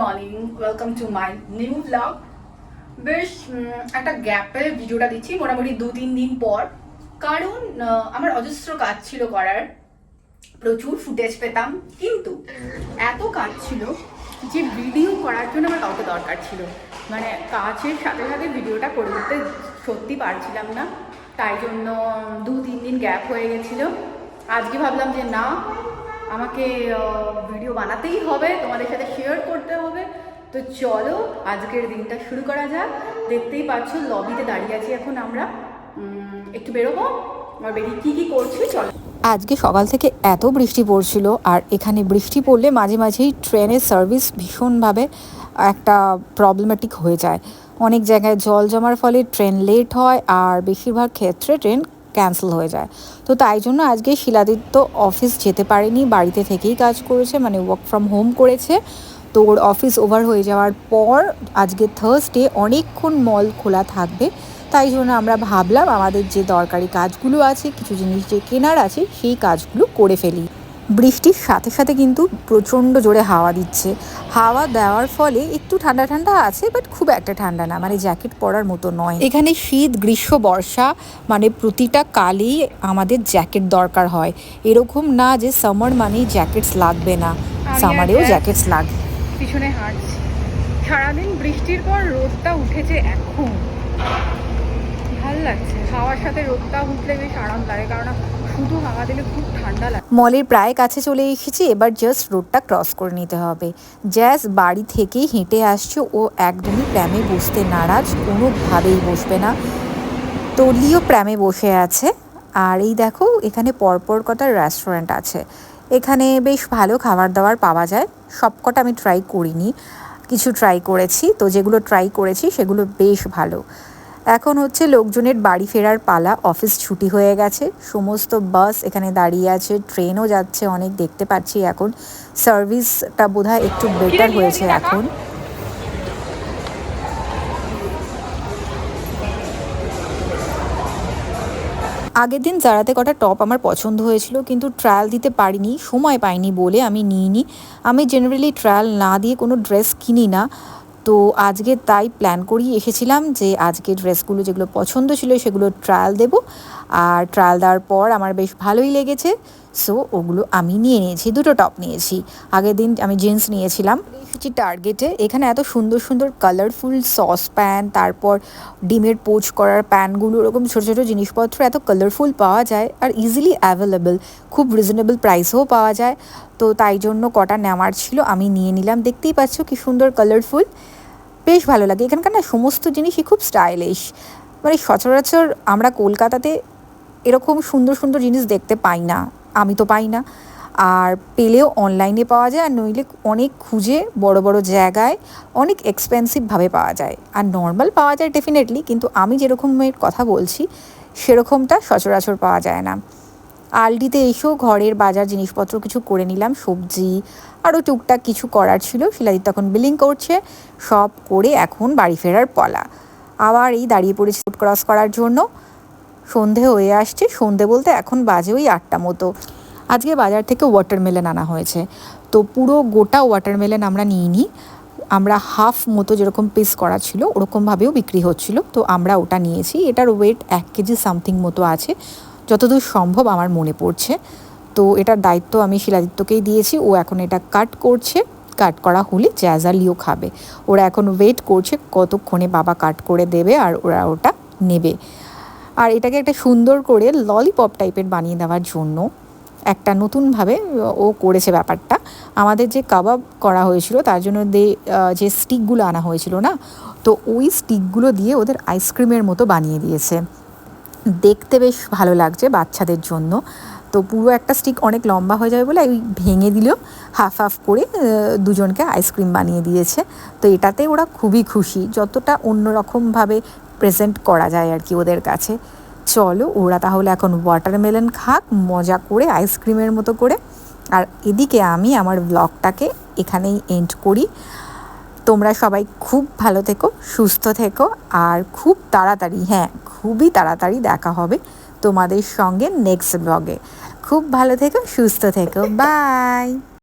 Morning welcome to my new blog বেশ একটা গ্যাপে ভিডিওটা দিচ্ছি মোটামুটি দু তিন দিন পর। কারণ আমার অজস্র কাজ ছিল করার। প্রচুর ফুটেজ পেতাম, কিন্তু এত কাজ ছিল যে ভিডিও করার জন্য আমার কাউকে দরকার ছিল। মানে কাজের সাথে সাথে ভিডিওটা করে উঠতে সত্যি পারছিলাম না। তাই জন্য দু তিন দিন গ্যাপ হয়ে গেছিল। আজকে ভাবলাম যে না আমাকে ভিডিও বানাতেই হবে, তোমাদের সাথে শেয়ার করতে হবে। তো চলো, আজকের দিনটা শুরু করা যাক। দেখতেই পাচ্ছ লবিতে দাঁড়িয়ে আছি এখন আমরা। একটু বেরোবো, আর বেরিয়ে কী কী করছি, চলো। আজকে সকাল থেকে এত বৃষ্টি পড়ছিল, আর এখানে বৃষ্টি পড়লে মাঝে মাঝেই ট্রেনের সার্ভিস ভীষণভাবে একটা প্রবলেমেটিক হয়ে যায়। অনেক জায়গায় জল জমার ফলে ট্রেন লেট হয়, আর বেশিরভাগ ক্ষেত্রে ট্রেন ক্যান্সেল হয়ে যায়। তো তাই জন্য আজকে শিলাদিত্য অফিস যেতে পারেনি, বাড়িতে থেকেই কাজ করেছে মানে ওয়ার্ক ফ্রম হোম করেছে। তো ওর অফিস ওভার হয়ে যাওয়ার পর আজকে থার্সডে অনেকক্ষণ মল খোলা থাকবে। তাই জন্য আমরা ভাবলাম আমাদের যে দরকারি কাজগুলো আছে, কিছু জিনিস যে কেনার আছে, সেই কাজগুলো করে ফেলি। বৃষ্টির সাথে সাথে কিন্তু প্রচণ্ড জোরে হাওয়া দিচ্ছে। হাওয়া দেওয়ার ফলে একটু ঠান্ডা ঠান্ডা আছে বাট খুব একটা ঠান্ডা না। মানে জ্যাকেট পরার মতো নয়। এখানে শীত গ্রীষ্ম বর্ষা মানে প্রতিটা কালেই আমাদের জ্যাকেট দরকার হয়। এরকম না যে সামার মানেই জ্যাকেটস লাগবে না। সামারেও জ্যাকেটস লাগে পিছনে হাঁটছি। সারাদিন বৃষ্টির পর রোদটা উঠেছে এখন। ভালো লাগছে। হাওয়ার সাথে রোদটা উঠলে বেশ আরাম লাগে কারণ শুধু হাওয়া দিলে খুব ঠান্ডা লাগে। মলের প্রায় কাছে চলে এসেছি, এবার জাস্ট রোডটা ক্রস করে নিতে হবে। জ্যাস বাড়ি থেকেই হেঁটে আসছে ও একদমই প্র্যামে বসতে নারাজ, কোনোভাবেই বসবে না। তো লিও প্র্যামে বসে আছে। আর এই দেখো, এখানে পরপর কটা রেস্টুরেন্ট আছে। এখানে বেশ ভালো খাবার দাবার পাওয়া যায়। সবকটা আমি ট্রাই করিনি। কিছু ট্রাই করেছি। তো যেগুলো ট্রাই করেছি, সেগুলো বেশ ভালো। এখন হচ্ছে লোকজনের বাড়ি ফেরার পালা, অফিস ছুটি হয়ে গেছে, সমস্ত বাস এখানে দাঁড়িয়ে আছে, ট্রেনও যাচ্ছে অনেক, দেখতে পাচ্ছি এখন। সার্ভিসটা বোধহয় একটু বেটার হয়েছে এখন। আগের দিন জারাতে কটা টপ আমার পছন্দ হয়েছিল, কিন্তু ট্রায়াল দিতে পারিনি, সময় পাইনি বলে আমি নিইনি। আমি জেনারেলি ট্রায়াল না দিয়ে কোনো ড্রেস কিনি না। তো আজকে তাই প্ল্যান করেই এসেছিলাম যে আজকে ড্রেসগুলো যেগুলো পছন্দ ছিল সেগুলো ট্রায়াল দেব। আর ট্রায়াল দেওয়ার পর আমার বেশ ভালোই লেগেছে। সো ওগুলো আমি নিয়ে নিয়েছি, দুটো টপ নিয়েছি। আগের দিন আমি জিন্স নিয়েছিলাম এসেছি টার্গেটে এখানে এত সুন্দর সুন্দর কালারফুল সস প্যান তারপর ডিমের পোচ করার প্যানগুলো ওরকম ছোটো ছোটো জিনিসপত্র এত কালারফুল পাওয়া যায় আর ইজিলি অ্যাভেলেবল খুব রিজনেবল প্রাইসেও পাওয়া যায়। তো তাই জন্য কটা নেওয়ার ছিল, আমি নিয়ে নিলাম। দেখতেই পাচ্ছ কি সুন্দর কালারফুল বেশ ভালো লাগে। এখানকার না সমস্ত জিনিসই খুব স্টাইলিশ মানে সচরাচর আমরা কলকাতাতে এরকম সুন্দর সুন্দর জিনিস দেখতে পাই না। আমি তো পাই না। আর পেলেও অনলাইনে পাওয়া যায়, আর নইলে অনেক খুঁজে বড় বড় জায়গায় অনেক এক্সপেন্সিভভাবে পাওয়া যায়। আর নর্মাল পাওয়া যায় ডেফিনেটলি কিন্তু আমি যেরকমের কথা বলছি, সেরকমটা সচরাচর পাওয়া যায় না। আলডিতে এসেও ঘরের বাজার জিনিসপত্র কিছু করে নিলাম, সবজি, আরও টুকটাক কিছু করার ছিল। শিলাদিত তখন বিলিং করছে, সব করে এখন বাড়ি ফেরার পলা। আবার এই দাঁড়িয়ে পড়েছি রোড ক্রস করার জন্য। সন্ধে হয়ে আসছে, সন্ধে বলতে এখন বাজে ওই আটটা মতো। আজকে বাজার থেকে ওয়াটারমেলন আনা হয়েছে। তো পুরো গোটা ওয়াটারমেলন আমরা নিইনি। আমরা হাফ মতো যেরকম পিস করা ছিল, ওরকমভাবেও বিক্রি হচ্ছিল। তো আমরা ওটা নিয়েছি। এটার ওয়েট এক কেজি সামথিং মতো আছে। যতদূর সম্ভব আমার মনে পড়ছে। তো এটার দায়িত্ব আমি শিলাদিত্যকেই দিয়েছি। ও এখন এটা কাট করছে। কাট করা হলে জ্যাজালিও খাবে। ওরা এখন ওয়েট করছে কতক্ষণে বাবা কাট করে দেবে আর ওরা ওটা নেবে। আর এটাকে একটা সুন্দর করে ললিপপ টাইপের বানিয়ে দেওয়ার জন্য একটা নতুনভাবে ও করেছে ব্যাপারটা। আমাদের যে কাবাব করা হয়েছিল, তার জন্য দে যে স্টিকগুলো আনা হয়েছিল না, তো ওই স্টিকগুলো দিয়ে ওদের আইসক্রিমের মতো বানিয়ে দিয়েছে। দেখতে বেশ ভালো লাগছে বাচ্চাদের জন্য। তো পুরো একটা স্টিক অনেক লম্বা হয়ে যাবে বলে ওই ভেঙে দিল হাফ হাফ করে দুজনকে আইসক্রিম বানিয়ে দিয়েছে। তো এটাতে ওরা খুবই খুশি, যতটা অন্যরকমভাবে প্রেজেন্ট করা যায় আর কি ওদের কাছে। চলো ওরা তাহলে এখন ওয়াটারমেলন খাক, মজা করে আইসক্রিমের মতো করে। আর এদিকে আমি আমার ব্লগটাকে এখানেই এন্ড করি। তোমরা সবাই খুব ভালো থেকো, সুস্থ থেকো, আর খুব তাড়াতাড়ি হ্যাঁ খুবই তাড়াতাড়ি দেখা হবে তোমাদের সঙ্গে নেক্সট ব্লগে খুব ভালো থেকো সুস্থ থেকো বাই